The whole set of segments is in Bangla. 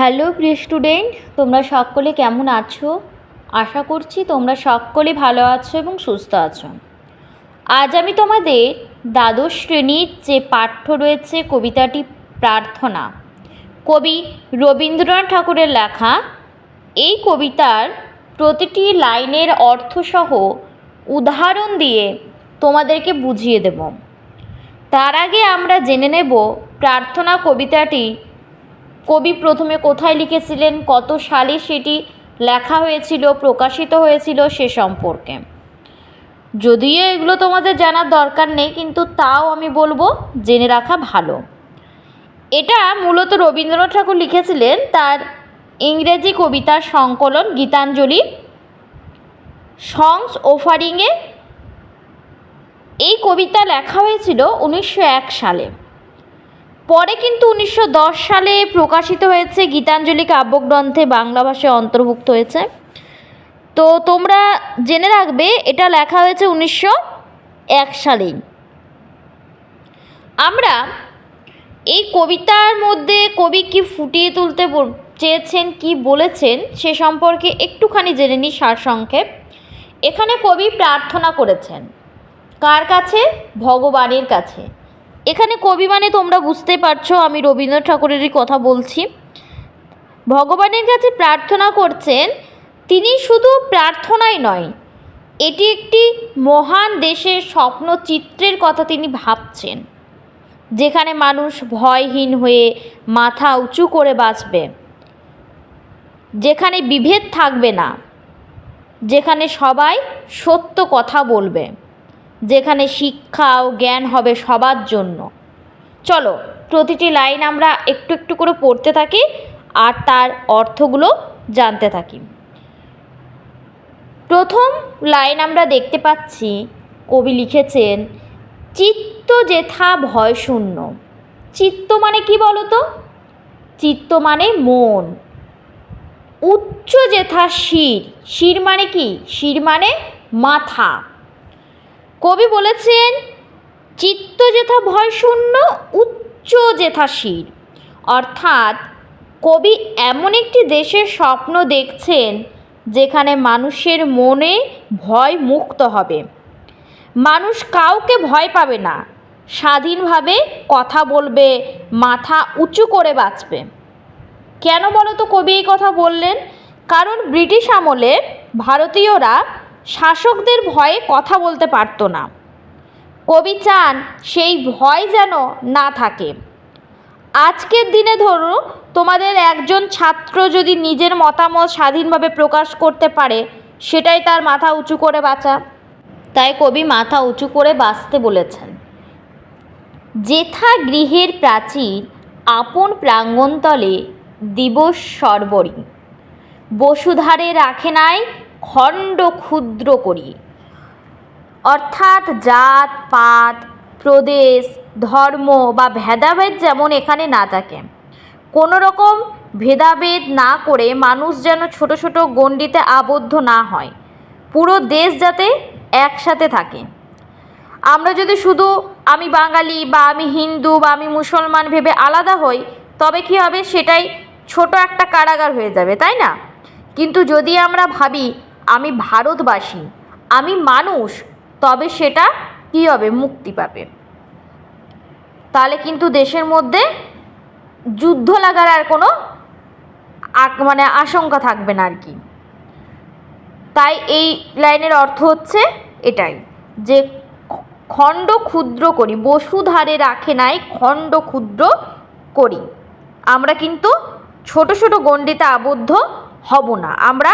হ্যালো প্রিয় স্টুডেন্ট, তোমরা সকলে কেমন আছো? আশা করছি তোমরা সকলে ভালো আছো এবং সুস্থ আছো। আজ আমি তোমাদের দ্বাদশ শ্রেণির যে পাঠ্য রয়েছে কবিতাটি প্রার্থনা, কবি রবীন্দ্রনাথ ঠাকুরের লেখা, এই কবিতার প্রতিটি লাইনের অর্থসহ উদাহরণ দিয়ে তোমাদেরকে বুঝিয়ে দেব। তার আগে আমরা জেনে নেব প্রার্থনা কবিতাটি কবি প্রথমে কোথায় লিখেছিলেন, কত সালে সেটি লেখা হয়েছিল, প্রকাশিত হয়েছিল সে সম্পর্কে। যদিও এগুলো তোমাদের জানার দরকার নেই, কিন্তু তাও আমি বলব জেনে রাখা ভালো। এটা মূলত রবীন্দ্রনাথ ঠাকুর লিখেছিলেন তার ইংরেজি কবিতার সংকলন গীতাঞ্জলি সংস ওফারিংয়ে। এই কবিতা লেখা হয়েছিল উনিশশো এক সালে। পরে কিন্তু উনিশশো দশ সালে প্রকাশিত হয়েছে গীতাঞ্জলি কাব্যগ্রন্থে বাংলা ভাষায় অন্তর্ভুক্ত হয়েছে। তো তোমরা জেনে রাখবে, এটা লেখা হয়েছে উনিশশো এক সালেই। আমরা এই কবিতার মধ্যে কবি কি ফুটিয়ে তুলতে চেয়েছেন, কি বলেছেন, সে সম্পর্কে একটুখানি জেনে নিই সারসংক্ষেপ। এখানে কবি প্রার্থনা করেছেন, কার কাছে? ভগবানের কাছে। এখানে কবি মানে তোমরা বুঝতে পারছ, আমি রবীন্দ্রনাথ ঠাকুরেরই কথা বলছি। ভগবানের কাছে প্রার্থনা করছেন, তিনি শুধু প্রার্থনাই নয়, এটি একটি মহান দেশের স্বপ্ন চিত্রের কথা তিনি ভাবছেন, যেখানে মানুষ ভয়হীন হয়ে মাথা উঁচু করে বাঁচবে, যেখানে বিভেদ থাকবে না, যেখানে সবাই সত্য কথা বলবে। যেখানে শিক্ষা ও জ্ঞান হবে সবার জন্য। চলো, প্রতিটি লাইন আমরা একটু একটু করে পড়তে থাকি আর তার অর্থগুলো জানতে থাকি। প্রথম লাইন আমরা দেখতে পাচ্ছি, কবি লিখেছেন, চিত্ত যেথা ভয় শূন্য। চিত্ত মানে কি বলো তো চিত্ত মানে মন। উচ্চ যেথা শির শির মানে কি? শির মানে মাথা। কবি বলেছেন, চিত্ত যেথা ভয় শূন্য উচ্চ যেথা শির। অর্থাৎ, কবি এমন একটি দেশের স্বপ্ন দেখছেন, যেখানে মানুষের মনে ভয় মুক্ত হবে। মানুষ কাউকে ভয় পাবে না, স্বাধীনভাবে কথা বলবে, মাথা উঁচু করে বাঁচবে। কেন বলো তো কবি এই কথা বললেন? কারণ ব্রিটিশ আমলে ভারতীয়রা শাসকদের ভয়ে কথা বলতে পারতো না। কবি চান সেই ভয় যেন না থাকে। আজকের দিনে ধরো, তোমাদের একজন ছাত্র যদি নিজের মতামত স্বাধীনভাবে প্রকাশ করতে পারে, সেটাই তার মাথা উঁচু করে বাঁচা। তাই কবি মাথা উঁচু করে বাঁচতে বলেছেন। যেথা গৃহের প্রাচীর, আপন প্রাঙ্গণতলে দিবস সর্বরী। বসুধারে রাখে নাই খণ্ড ক্ষুদ্র করি। অর্থাৎ জাত, পাত, প্রদেশ, ধর্ম বা ভেদাভেদ যেমন এখানে না থাকে। কোনো রকম ভেদাভেদ না করে মানুষ যেন ছোট ছোট গণ্ডিতে আবদ্ধ না হয়। পুরো দেশ যাতে একসাথে থাকে। আমরা যদি শুধু আমি বাঙালি বা আমি হিন্দু বা আমি মুসলমান ভেবে আলাদা হই, তবে কী হবে? সেটাই ছোট একটা কারাগার হয়ে যাবে, তাই না? কিন্তু যদি আমরা ভাবি আমি ভারতবাসী, আমি মানুষ, তবে সেটা কী হবে? মুক্তি পাবে। তাহলে কিন্তু দেশের মধ্যে যুদ্ধ লাগার আর কোনো মানে আশঙ্কা থাকবে না আর কি। তাই এই লাইনের অর্থ হচ্ছে এটাই, যে খণ্ড ক্ষুদ্র করি বসুধারে রাখে নাই খণ্ড ক্ষুদ্র করি। আমরা কিন্তু ছোট ছোট গণ্ডিতে আবদ্ধ হব না। আমরা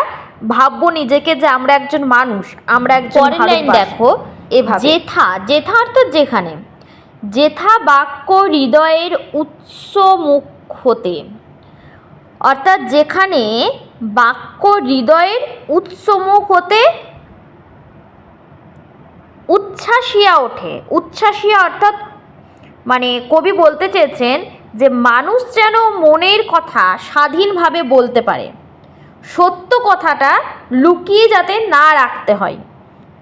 ভাববো নিজেকে যে আমরা একজন মানুষ আমরা একজন লাইন দেখো, এভাবে। জেথা জেথা অর্থাৎ যেখানে জেথা বাক্য হৃদয়ের উৎস মুখ হতে অর্থাৎ যেখানে বাক্য হৃদয়ের উৎসমুখ হতে উচ্ছ্বাসিয়া ওঠে। উচ্ছ্বাসিয়া অর্থাৎ মানে কবি বলতে চেয়েছেন যে মানুষ যেন মনের কথা স্বাধীনভাবে বলতে পারে। সত্য কথাটা লুকিয়ে যাতে না রাখতে হয়।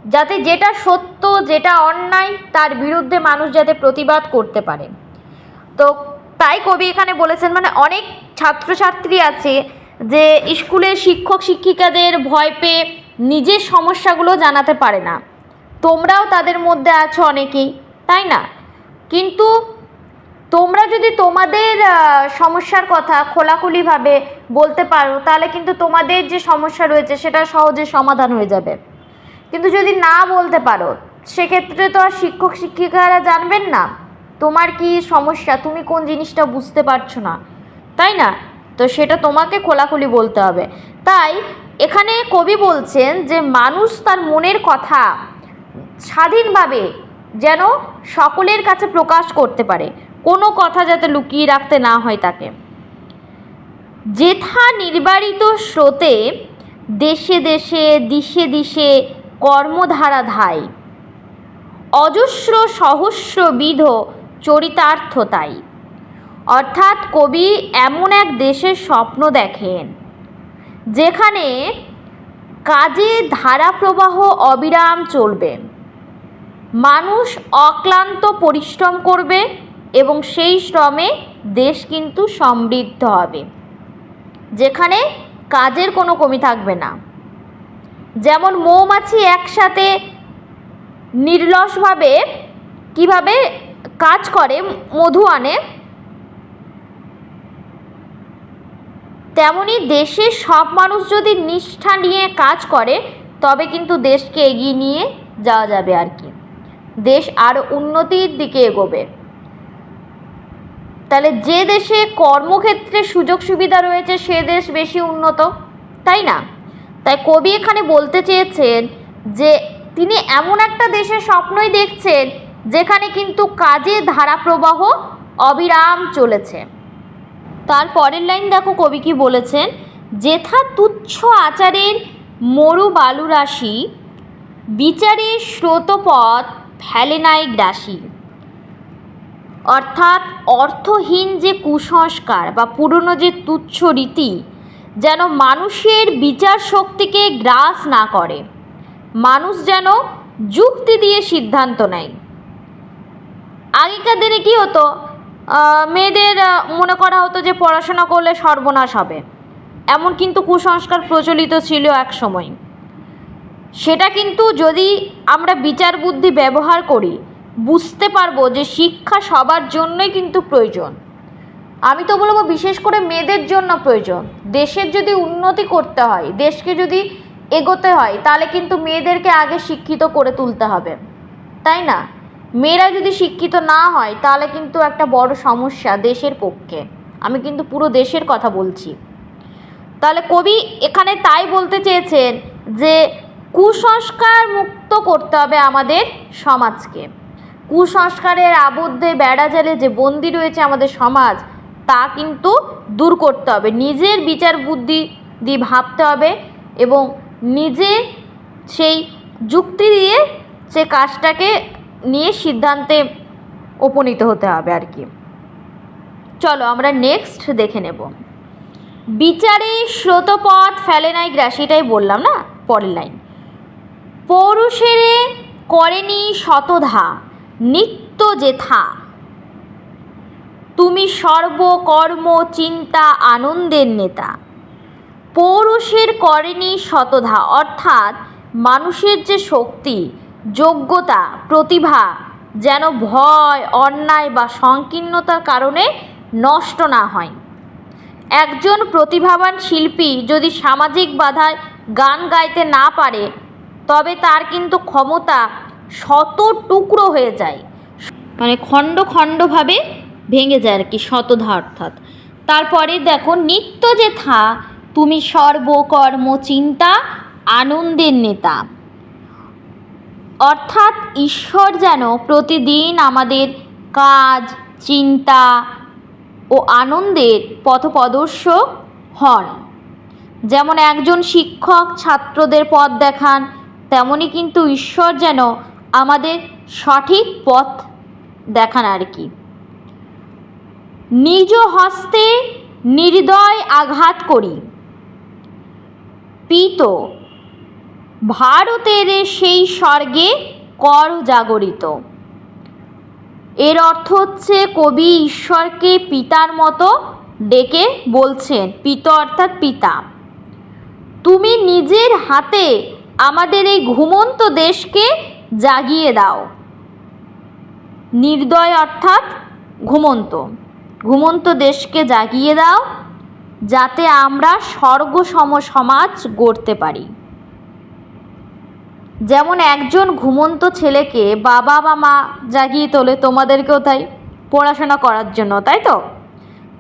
যাতে যেটা সত্য, যেটা অন্যায়, তার বিরুদ্ধে মানুষ যাতে প্রতিবাদ করতে পারে। তো তাই কবি এখানে বলেছেন মানে অনেক ছাত্রছাত্রী আছে যে স্কুলের শিক্ষক শিক্ষিকাদের ভয় পেয়ে নিজের সমস্যাগুলো জানাতে পারে না। তোমরাও তাদের মধ্যে আছো অনেকেই, তাই না? কিন্তু তোমরা যদি তোমাদের সমস্যার কথা খোলাখুলিভাবে বলতে পারো, তাহলে কিন্তু তোমাদের যে সমস্যা রয়েছে সেটা সহজে সমাধান হয়ে যাবে। কিন্তু যদি না বলতে পারো, সেক্ষেত্রে তো আর শিক্ষক শিক্ষিকারা জানবেন না তোমার কি সমস্যা, তুমি কোন জিনিসটা বুঝতে পারছ না, তাই না? তো সেটা তোমাকে খোলাখুলি বলতে হবে। তাই এখানে কবি বলছেন যে, মানুষ তার মনের কথা স্বাধীনভাবে যেন সকলের কাছে প্রকাশ করতে পারে। কোনো কথা যাতে লুকিয়ে রাখতে না হয় তাকে। যেথা নির্বারিত স্রোতে দেশে দেশে, দিশে দিশে কর্মধারা ধাই অজস্র সহস্রবিধ চরিতার্থ তাই অর্থাৎ কবি এমন এক দেশের স্বপ্ন দেখেন, যেখানে কাজে ধারাপ্রবাহ অবিরাম চলবে। মানুষ অক্লান্ত পরিশ্রম করবে এবং সেই শ্রমে দেশ কিন্তু সমৃদ্ধ হবে। যেখানে কাজের কোনো কমি থাকবে না। যেমন মৌমাছি একসাথে নির্লসভাবে কীভাবে কাজ করে, মধু আনে, তেমনি দেশের সব মানুষ যদি নিষ্ঠা নিয়ে কাজ করে, তবে কিন্তু দেশকে এগিয়ে নিয়ে যাওয়া যাবে আর কি। দেশ আরও উন্নতির দিকে এগোবে। তাহলে যে দেশে কর্মক্ষেত্রে সুযোগ সুবিধা রয়েছে, সে দেশ বেশি উন্নত, তাই না? তাই কবি এখানে বলতে চেয়েছেন যে, তিনি এমন একটা দেশের স্বপ্নই দেখছেন যেখানে কিন্তু কাজে ধারাপ্রবাহ অবিরাম চলেছে। তার পরের লাইন দেখো, কবি কি বলেছেন? যেথা তুচ্ছ আচারের মরু বালুরাশি বিচারের স্রোতপথ ফেলে নাই গ্রাসী। অর্থাৎ অর্থহীন যে কুসংস্কার বা পুরনো যে তুচ্ছ রীতি, যেন মানুষের বিচার শক্তিকে গ্রাস না করে। মানুষ যেন যুক্তি দিয়ে সিদ্ধান্ত নেয়। আগেকার দিনে কী হতো? মেয়েদের মনে করা হতো যে পড়াশোনা করলে সর্বনাশ হবে। এমন কিন্তু কুসংস্কার প্রচলিত ছিল এক সময়। সেটা কিন্তু যদি আমরা বিচার বুদ্ধি ব্যবহার করি বুঝতে পারব যে শিক্ষা সবার জন্যই কিন্তু প্রয়োজন। আমি তো বলব বিশেষ করে মেয়েদের জন্য প্রয়োজন। দেশের যদি উন্নতি করতে হয়, দেশকে যদি এগোতে হয়, তাহলে কিন্তু মেয়েদেরকে আগে শিক্ষিত করে তুলতে হবে। তাই না? মেয়েরা যদি শিক্ষিত না হয়, তাহলে কিন্তু একটা বড় সমস্যা দেশের পক্ষে। আমি কিন্তু পুরো দেশের কথা বলছি। তাহলে কবি এখানে তাই বলতে চেয়েছেন যে, কুসংস্কার মুক্ত করতে হবে আমাদের সমাজকে। কুসংস্কারের আবদ্ধে বেড়াজালে যে বন্দি রয়েছে আমাদের সমাজ, তা কিন্তু দূর করতে হবে। নিজের বিচার বুদ্ধি দিয়ে ভাবতে হবে এবং নিজে সেই যুক্তি দিয়ে সে কাজটাকে নিয়ে সিদ্ধান্তে উপনীত হতে হবে আর কি। চলো আমরা নেক্সট দেখে নেব। বিচারে স্রোতপথ ফেলে নাই গ্রাস, এটাই বললাম না? পরের লাইন পৌরুষেরে করেনি শতধা। নিত্য যেথা। তুমি সর্বকর্ম, চিন্তা, আনন্দের নেতা। পৌরুষের করেনি শতধা অর্থাৎ মানুষের যে শক্তি, যোগ্যতা, প্রতিভা, যেন ভয়, অন্যায় বা সংকীর্ণতার কারণে নষ্ট না হয়। একজন প্রতিভাবান শিল্পী যদি সামাজিক বাধায় গান গাইতে না পারে, তবে তার কিন্তু ক্ষমতা শত টুকরো হয়ে যায়। মানে খণ্ড খণ্ডভাবে ভেঙে যায় আর কি, শতধা অর্থাৎ। তারপরে দেখো, নিত্য যে থা তুমি সর্বকর্ম চিন্তা, আনন্দের নেতা। অর্থাৎ ঈশ্বর যেন প্রতিদিন আমাদের কাজ, চিন্তা ও আনন্দের পথপ্রদর্শক হন। যেমন একজন শিক্ষক ছাত্রদের পথ দেখান, তেমনি কিন্তু ঈশ্বর যেন আমাদের সঠিক পথ দেখান আর কি। নিজ হস্তে নির্দয় আঘাত করি। পিত, ভারতের সেই স্বর্গে কর জাগরিত। এর অর্থ হচ্ছে কবি ঈশ্বরকে পিতার মতো ডেকে বলছেন, পিত অর্থাৎ পিতা। তুমি নিজের হাতে আমাদের এই ঘুমন্ত দেশকে জাগিয়ে দাও। নির্দয় অর্থাৎ ঘুমন্ত। ঘুমন্ত দেশকে জাগিয়ে দাও, যাতে আমরা স্বর্গসম সমাজ গড়তে পারি। যেমন একজন ঘুমন্ত ছেলেকে বাবা বা মা জাগিয়ে তোলে তোমাদেরকেও তাই, পড়াশোনা করার জন্য, তাই তো?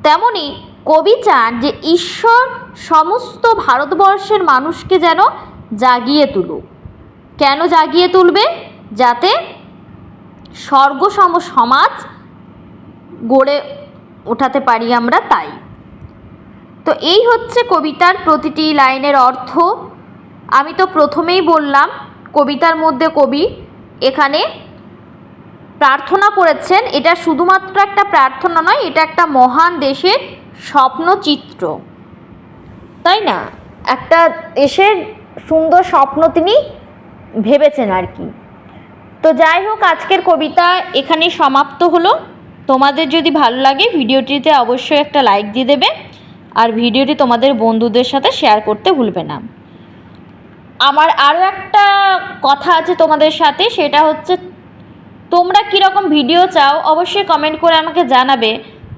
তেমনি কবি চান যে ঈশ্বর সমস্ত ভারতবর্ষের মানুষকে যেন জাগিয়ে তুলুক। কেন জাগিয়ে তুলবে? যাতে স্বর্গসম সমাজ গড়ে ওঠাতে পারি আমরা তাই। তো এই হচ্ছে কবিতার প্রতিটি লাইনের অর্থ। আমি তো প্রথমেই বললাম, কবিতার মধ্যে কবি এখানে প্রার্থনা করেছেন। এটা শুধুমাত্র একটা প্রার্থনা নয়, এটা একটা মহান দেশের স্বপ্নচিত্র। তাই না? একটা দেশের সুন্দর স্বপ্ন তিনি ভেবেছেন আর কি। তো যাই হোক, আজকের কবিতা এখানে সমাপ্ত হলো। তোমাদের যদি ভালো লাগে, ভিডিওটিতে অবশ্যই একটা লাইক দিয়ে দেবে। আর ভিডিওটি তোমাদের বন্ধুদের সাথে শেয়ার করতে ভুলবে না। আমার আরও একটা কথা আছে তোমাদের সাথে, সেটা হচ্ছে, তোমরা কীরকম ভিডিও চাও, অবশ্যই কমেন্ট করে আমাকে জানাবে।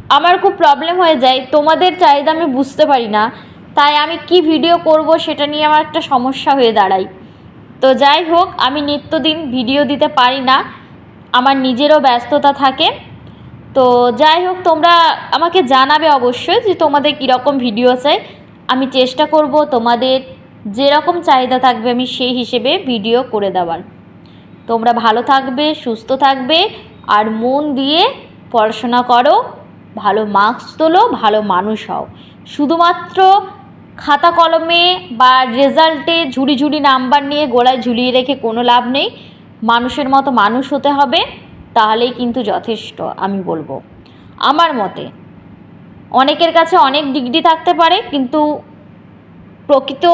আমার খুব প্রবলেম হয়ে যায়, তোমাদের চাহিদা আমি বুঝতে পারি না। তাই আমি কি ভিডিও করব, সেটা নিয়ে আমার একটা সমস্যা হয়ে দাঁড়ায়। তো যাই হোক, আমি নিত্যদিন ভিডিও দিতে পারি না। আমার নিজেরও ব্যস্ততা থাকে। তো যাই হোক, তোমরা আমাকে জানাবে অবশ্যই যে তোমাদের কীরকম ভিডিও চাই। আমি চেষ্টা করব তোমাদের যেরকম চাহিদা থাকবে আমি সেই হিসেবে ভিডিও করে দেওয়ার। তোমরা ভালো থাকবে, সুস্থ থাকবে আর মন দিয়ে পড়াশোনা করো, ভালো মার্কস তোলো, ভালো মানুষ হও। শুধুমাত্র খাতা কলমে বা রেজাল্টে ঝুড়ি ঝুড়ি নাম্বার নিয়ে গোড়ায় ঝুলিয়ে রেখে কোনো লাভ নেই। মানুষের মতো মানুষ হতে হবে, তাহলেই কিন্তু যথেষ্ট, আমি বলব। আমার মতে, অনেকের কাছে অনেক ডিগ্রি থাকতে পারে, কিন্তু প্রকৃত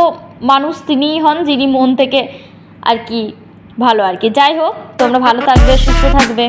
মানুষ তিনিই হন যিনি মন থেকে আর কি ভালো আর কি। যাই হোক, তোমরা ভালো থাকবে, সুস্থ থাকবে।